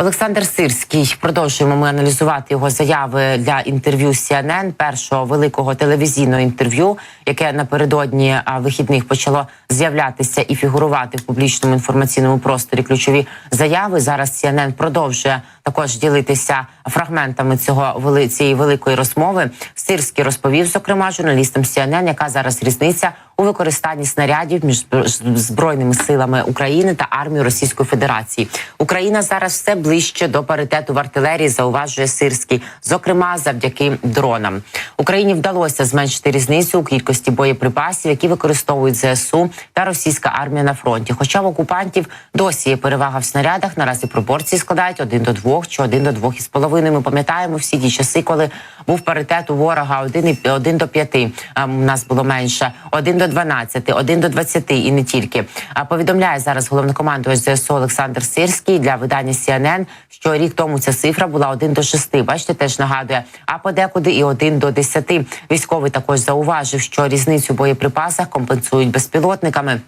Олександр Сирський продовжуємо ми аналізувати його заяви для інтерв'ю CNN, першого великого телевізійного інтерв'ю, яке напередодні вихідних почало з'являтися і фігурувати в публічному інформаційному просторі. Ключові заяви зараз CNN продовжує також ділитися фрагментами цього цієї великої розмови. Сирський розповів, зокрема, журналістам CNN, яка зараз різниця у використанні снарядів між збройними силами України та армією Російської Федерації. Україна зараз все ближче до паритету в артилерії, зауважує Сирський, зокрема завдяки дронам. Україні вдалося зменшити різницю у кількості боєприпасів, які використовують ЗСУ та російська армія на фронті. Хоча в окупантів досі є перевага в снарядах, наразі пропорції складають один до двох чи один до двох із половиною. Ми пам'ятаємо всі ті часи, коли був паритет у ворога один і один до п'яти. У нас було менше один до 12, 1 до 20 і не тільки. А повідомляє зараз головнокомандувач ЗСУ Олександр Сирський для видання CNN, що рік тому ця цифра була 1 до 6. Бачите, теж нагадує. А подекуди і 1 до 10. Військовий також зауважив, що різницю в боєприпасах компенсують безпілотниками.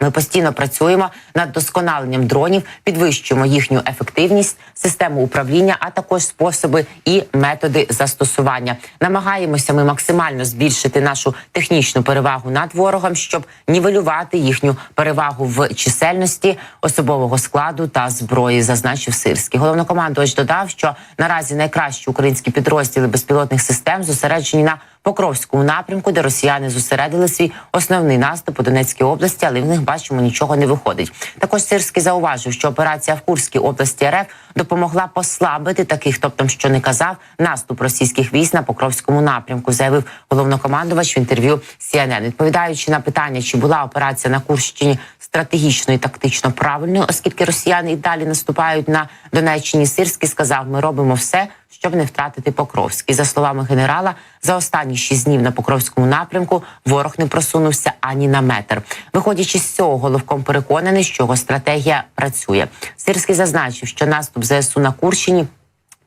Ми постійно працюємо над досконаленням дронів, підвищуємо їхню ефективність, систему управління, а також способи і методи застосування. Намагаємося ми максимально збільшити нашу технічну перевагу над ворогом, щоб нівелювати їхню перевагу в чисельності особового складу та зброї. Зазначив Сирський. Головнокомандувач додав, що наразі найкращі українські підрозділи безпілотних систем зосереджені на Покровському напрямку, де росіяни зосередили свій основний наступ у Донецькій області, але в них бачимо нічого не виходить. Також Сирський зауважив, що операція в Курській області РФ допомогла послабити таких, тобто, що не казав, наступ російських військ на Покровському напрямку. Заявив головнокомандувач в інтерв'ю CNN. Відповідаючи на питання, чи була операція на Курщині стратегічно і тактично правильною, оскільки росіяни і далі наступають на Донеччині. Сирський сказав: ми робимо все, щоб не втратити Покровський. За словами генерала, за останні шість днів на Покровському напрямку ворог не просунувся ані на метр. Виходячи з цього, головком переконаний, що його стратегія працює. Сирський зазначив, що наступ ЗСУ на Курщині.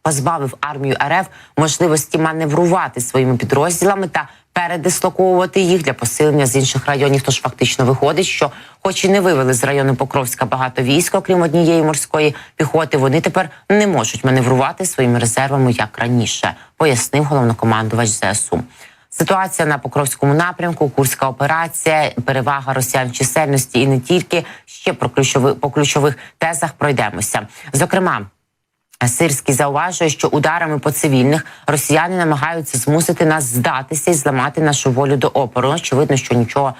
Позбавив армію РФ можливості маневрувати своїми підрозділами та передислоковувати їх для посилення з інших районів. Тож фактично виходить, що, хоч і не вивели з району Покровська багато військ, окрім однієї морської піхоти, вони тепер не можуть маневрувати своїми резервами як раніше, пояснив головнокомандувач ЗСУ. Ситуація на Покровському напрямку, Курська операція, перевага росіян в чисельності і не тільки ще про ключових по ключових тезах пройдемося. Зокрема. Сирський зауважує, що ударами по цивільних росіяни намагаються змусити нас здатися і зламати нашу волю до опору. Очевидно, що нічого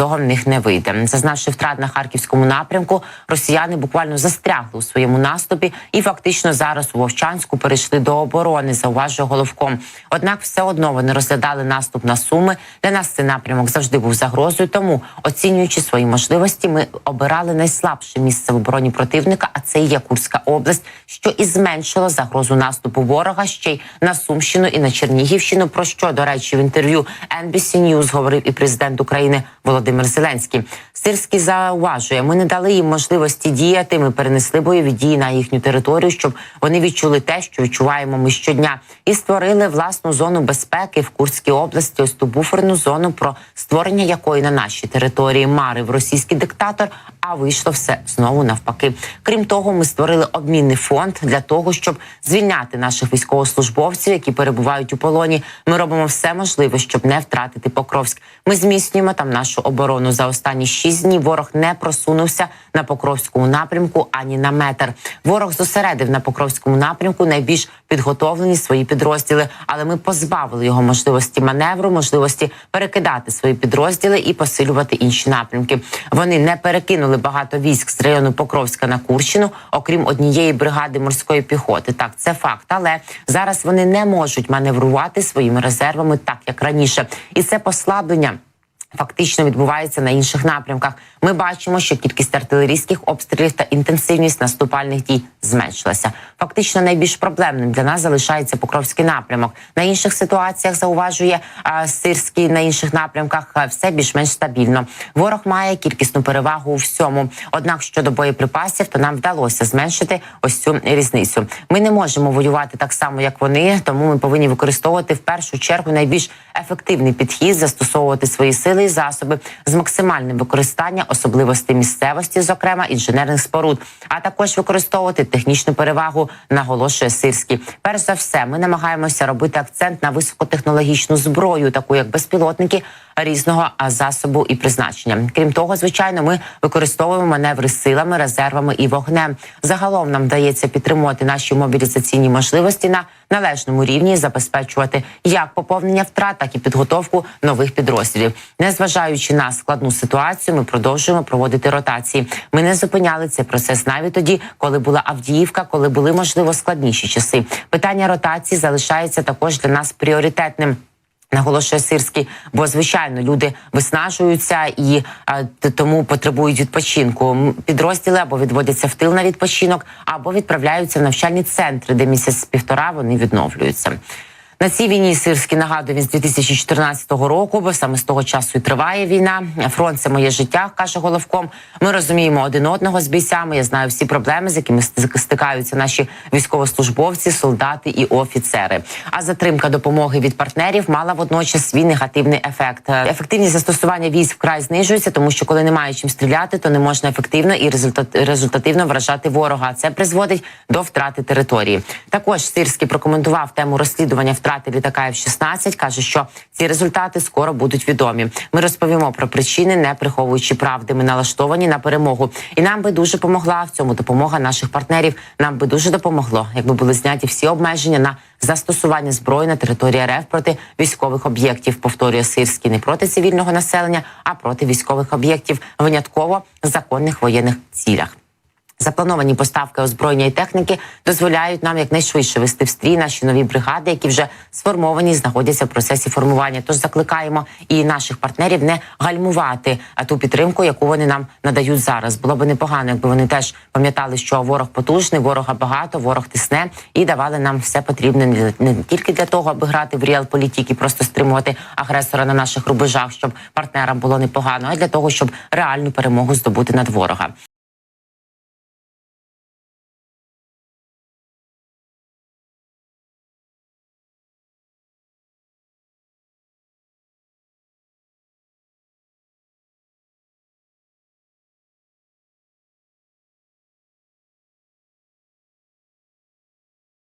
цього в них не вийде. Зазнавши втрат на харківському напрямку, росіяни буквально застрягли у своєму наступі і фактично зараз у Вовчанську перейшли до оборони. Зауважує головком. Однак, все одно вони розглядали наступ на суми. Для нас цей напрямок завжди був загрозою. Тому, оцінюючи свої можливості, ми обирали найслабше місце в обороні противника. А це і є Курська область, що і зменшило загрозу наступу ворога ще й на Сумщину і на Чернігівщину. Про що до речі в інтерв'ю NBC News говорив і президент України Володимир Зеленський. Сирський зауважує, ми не дали їм можливості діяти. Ми перенесли бойові дії на їхню територію, щоб вони відчули те, що відчуваємо ми щодня, і створили власну зону безпеки в Курській області. Ось ту буферну зону, про створення якої на нашій території марив російський диктатор. А вийшло все знову навпаки. Крім того, ми створили обмінний фонд для того, щоб звільняти наших військовослужбовців, які перебувають у полоні. Ми робимо все можливе, щоб не втратити Покровськ. Ми зміцнюємо там нашу оборону за останні шість днів. Ворог не просунувся на Покровському напрямку ані на метр. Ворог зосередив на Покровському напрямку найбільш підготовлені свої підрозділи, але ми позбавили його можливості маневру, можливості перекидати свої підрозділи і посилювати інші напрямки. Вони не перекинули багато військ з району Покровська на Курщину, окрім однієї бригади морської піхоти. Так, це факт, але зараз вони не можуть маневрувати своїми резервами так, як раніше, і це послаблення. Фактично відбувається на інших напрямках. Ми бачимо, що кількість артилерійських обстрілів та інтенсивність наступальних дій зменшилася. Фактично, найбільш проблемним для нас залишається Покровський напрямок. На інших ситуаціях зауважує а, Сирський на інших напрямках а, все більш-менш стабільно. Ворог має кількісну перевагу у всьому. Однак щодо боєприпасів, то нам вдалося зменшити ось цю різницю. Ми не можемо воювати так само, як вони, тому ми повинні використовувати в першу чергу найбільш ефективний підхід, застосовувати свої сили сили засоби з максимальним використанням особливостей місцевості, зокрема інженерних споруд, а також використовувати технічну перевагу, наголошує Сирський. Перш за все, ми намагаємося робити акцент на високотехнологічну зброю, таку як безпілотники різного засобу і призначення. Крім того, звичайно, ми використовуємо маневри силами, резервами і вогнем. Загалом нам вдається підтримувати наші мобілізаційні можливості на належному рівні, забезпечувати як поповнення втрат, так і підготовку нових підрозділів. Незважаючи на складну ситуацію, ми продовжуємо проводити ротації. Ми не зупиняли цей процес навіть тоді, коли була Авдіївка, коли були можливо складніші часи. Питання ротації залишається також для нас пріоритетним. Наголошує Сирський, бо звичайно люди виснажуються і а, тому потребують відпочинку. Підрозділи або відводяться в тил на відпочинок, або відправляються в навчальні центри, де місяць півтора вони відновлюються. На цій війні Сирський нагадує він з 2014 року, бо саме з того часу і триває війна. Фронт це моє життя, каже головком. Ми розуміємо один одного з бійцями. Я знаю всі проблеми, з якими стикаються наші військовослужбовці, солдати і офіцери. А затримка допомоги від партнерів мала водночас свій негативний ефект. Ефективність застосування військ вкрай знижується, тому що коли немає чим стріляти, то не можна ефективно і результат результативно вражати ворога. Це призводить до втрати території. Також Сирський прокоментував тему розслідування втрати літака F-16, каже, що ці результати скоро будуть відомі. Ми розповімо про причини, не приховуючи правди. Ми налаштовані на перемогу, і нам би дуже помогла в цьому допомога наших партнерів. Нам би дуже допомогло, якби були зняті всі обмеження на застосування зброї на території РФ проти військових об'єктів. Повторює Сирський не проти цивільного населення, а проти військових об'єктів, винятково законних воєнних цілях. Заплановані поставки озброєння і техніки дозволяють нам якнайшвидше вести в стрій наші нові бригади, які вже сформовані, знаходяться в процесі формування. Тож закликаємо і наших партнерів не гальмувати а ту підтримку, яку вони нам надають зараз. Було би непогано, якби вони теж пам'ятали, що ворог потужний, ворога багато, ворог тисне і давали нам все потрібне не- тільки для того, аби грати в реал політики, просто стримувати агресора на наших рубежах, щоб партнерам було непогано, а для того, щоб реальну перемогу здобути над ворога.